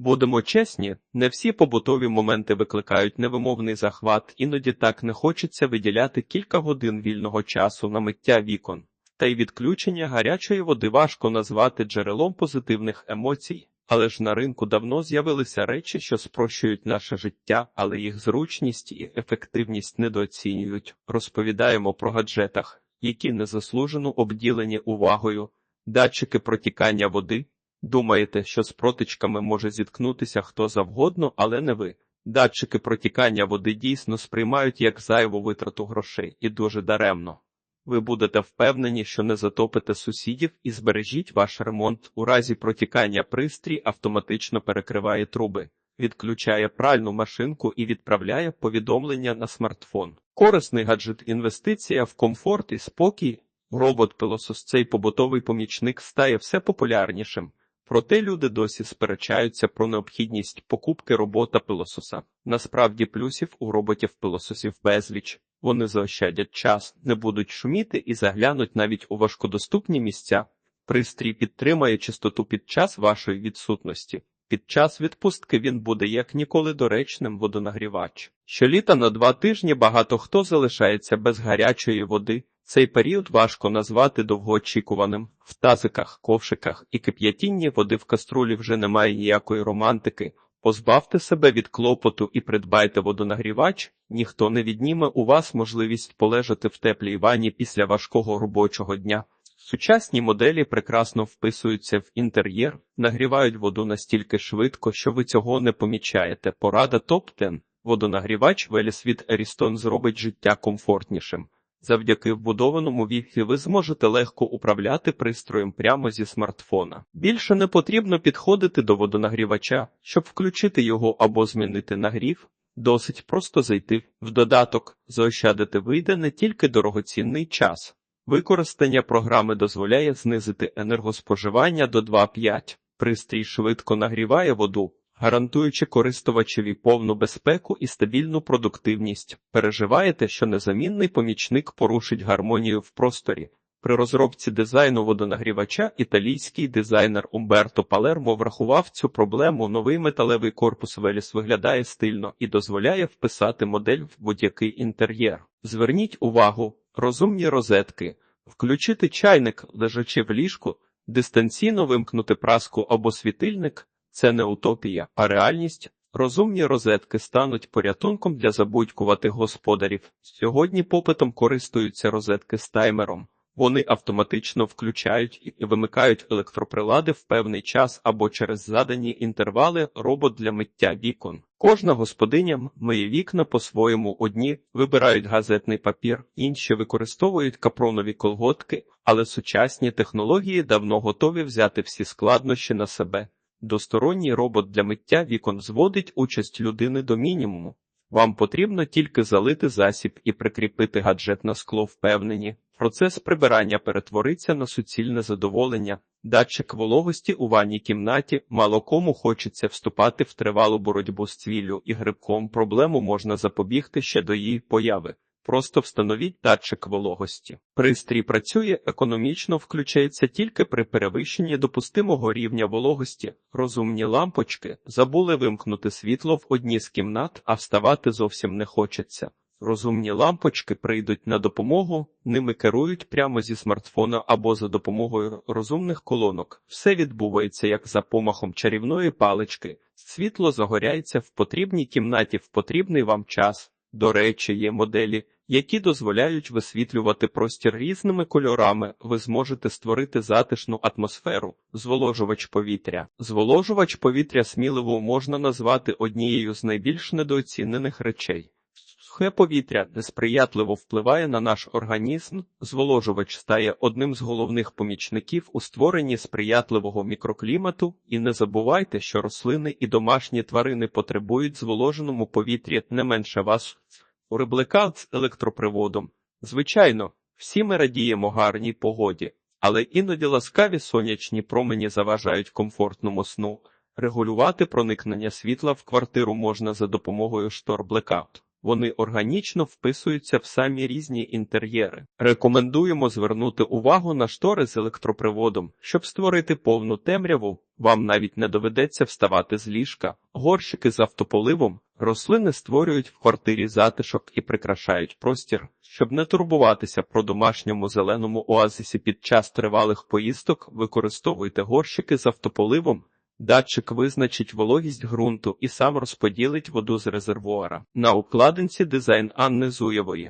Будемо чесні, не всі побутові моменти викликають невимовний захват, іноді так не хочеться виділяти кілька годин вільного часу на миття вікон. Та й відключення гарячої води важко назвати джерелом позитивних емоцій. Але ж на ринку давно з'явилися речі, що спрощують наше життя, але їх зручність і ефективність недооцінюють. Розповідаємо про гаджетах, які незаслужено обділені увагою, датчики протікання води. Думаєте, що з протичками може зіткнутися хто завгодно, але не ви. Датчики протікання води дійсно сприймають як зайву витрату грошей і дуже даремно. Ви будете впевнені, що не затопите сусідів і збережіть ваш ремонт. У разі протікання пристрій автоматично перекриває труби, відключає пральну машинку і відправляє повідомлення на смартфон. Корисний гаджет інвестиція в комфорт і спокій. Робот-пилосос цей побутовий помічник стає все популярнішим. Проте люди досі сперечаються про необхідність покупки робота-пилососа. Насправді плюсів у роботів-пилососів безліч. Вони заощадять час, не будуть шуміти і заглянуть навіть у важкодоступні місця. Пристрій підтримає чистоту під час вашої відсутності. Під час відпустки він буде як ніколи доречним водонагрівач. Щоліта на два тижні багато хто залишається без гарячої води. Цей період важко назвати довгоочікуваним. В тазиках, ковшиках і кип'ятінні води в каструлі вже немає ніякої романтики. Позбавте себе від клопоту і придбайте водонагрівач, ніхто не відніме у вас можливість полежати в теплій ванні після важкого робочого дня. Сучасні моделі прекрасно вписуються в інтер'єр, нагрівають воду настільки швидко, що ви цього не помічаєте. Порада топ-10. Водонагрівач Велісвіт Ерістон зробить життя комфортнішим. Завдяки вбудованому Wi-Fi ви зможете легко управляти пристроєм прямо зі смартфона. Більше не потрібно підходити до водонагрівача, щоб включити його або змінити нагрів. Досить просто зайти в додаток, заощадити вийде не тільки дорогоцінний час. Використання програми дозволяє знизити енергоспоживання до 2,5. Пристрій швидко нагріває воду, гарантуючи користувачеві повну безпеку і стабільну продуктивність. Переживаєте, що незамінний помічник порушить гармонію в просторі. При розробці дизайну водонагрівача італійський дизайнер Умберто Палермо врахував цю проблему. Новий металевий корпус Веліс виглядає стильно і дозволяє вписати модель в будь-який інтер'єр. Зверніть увагу, розумні розетки, включити чайник, лежачи в ліжку, дистанційно вимкнути праску або світильник. Це не утопія, а реальність. Розумні розетки стануть порятунком для забудькуватих господарів. Сьогодні попитом користуються розетки з таймером. Вони автоматично включають і вимикають електроприлади в певний час або через задані інтервали робот для миття вікон. Кожна господиня миє вікна по-своєму одні вибирають газетний папір, інші використовують капронові колготки, але сучасні технології давно готові взяти всі складнощі на себе. Досторонній робот для миття вікон зводить участь людини до мінімуму. Вам потрібно тільки залити засіб і прикріпити гаджет на скло впевнені. Процес прибирання перетвориться на суцільне задоволення. Датчик вологості у ванній кімнаті мало кому хочеться вступати в тривалу боротьбу з цвіллю і грибком. Проблему можна запобігти ще до її появи. Просто встановіть датчик вологості. Пристрій працює економічно, включається тільки при перевищенні допустимого рівня вологості. Розумні лампочки забули вимкнути світло в одній з кімнат, а вставати зовсім не хочеться. Розумні лампочки прийдуть на допомогу, ними керують прямо зі смартфона або за допомогою розумних колонок. Все відбувається як за помахом чарівної палички. Світло загоряється в потрібній кімнаті в потрібний вам час. До речі, є моделі, які дозволяють висвітлювати простір різними кольорами. Ви зможете створити затишну атмосферу, зволожувач повітря. Зволожувач повітря сміливо можна назвати однією з найбільш недооцінених речей. Сухе повітря несприятливо впливає на наш організм. Зволожувач стає одним з головних помічників у створенні сприятливого мікроклімату, і не забувайте, що рослини і домашні тварини потребують зволоженому повітрі не менше вас. У з електроприводом. Звичайно, всі ми радіємо гарній погоді, але іноді ласкаві сонячні промені заважають комфортному сну. Регулювати проникнення світла в квартиру можна за допомогою штор Blackout. Вони органічно вписуються в самі різні інтер'єри. Рекомендуємо звернути увагу на штори з електроприводом, щоб створити повну темряву. Вам навіть не доведеться вставати з ліжка. Горщики з автополивом рослини створюють в квартирі затишок і прикрашають простір. Щоб не турбуватися про домашньому зеленому оазисі під час тривалих поїздок, використовуйте горщики з автополивом. Датчик визначить вологість ґрунту і сам розподілить воду з резервуара. На укладинці дизайн Анни Зуєвої.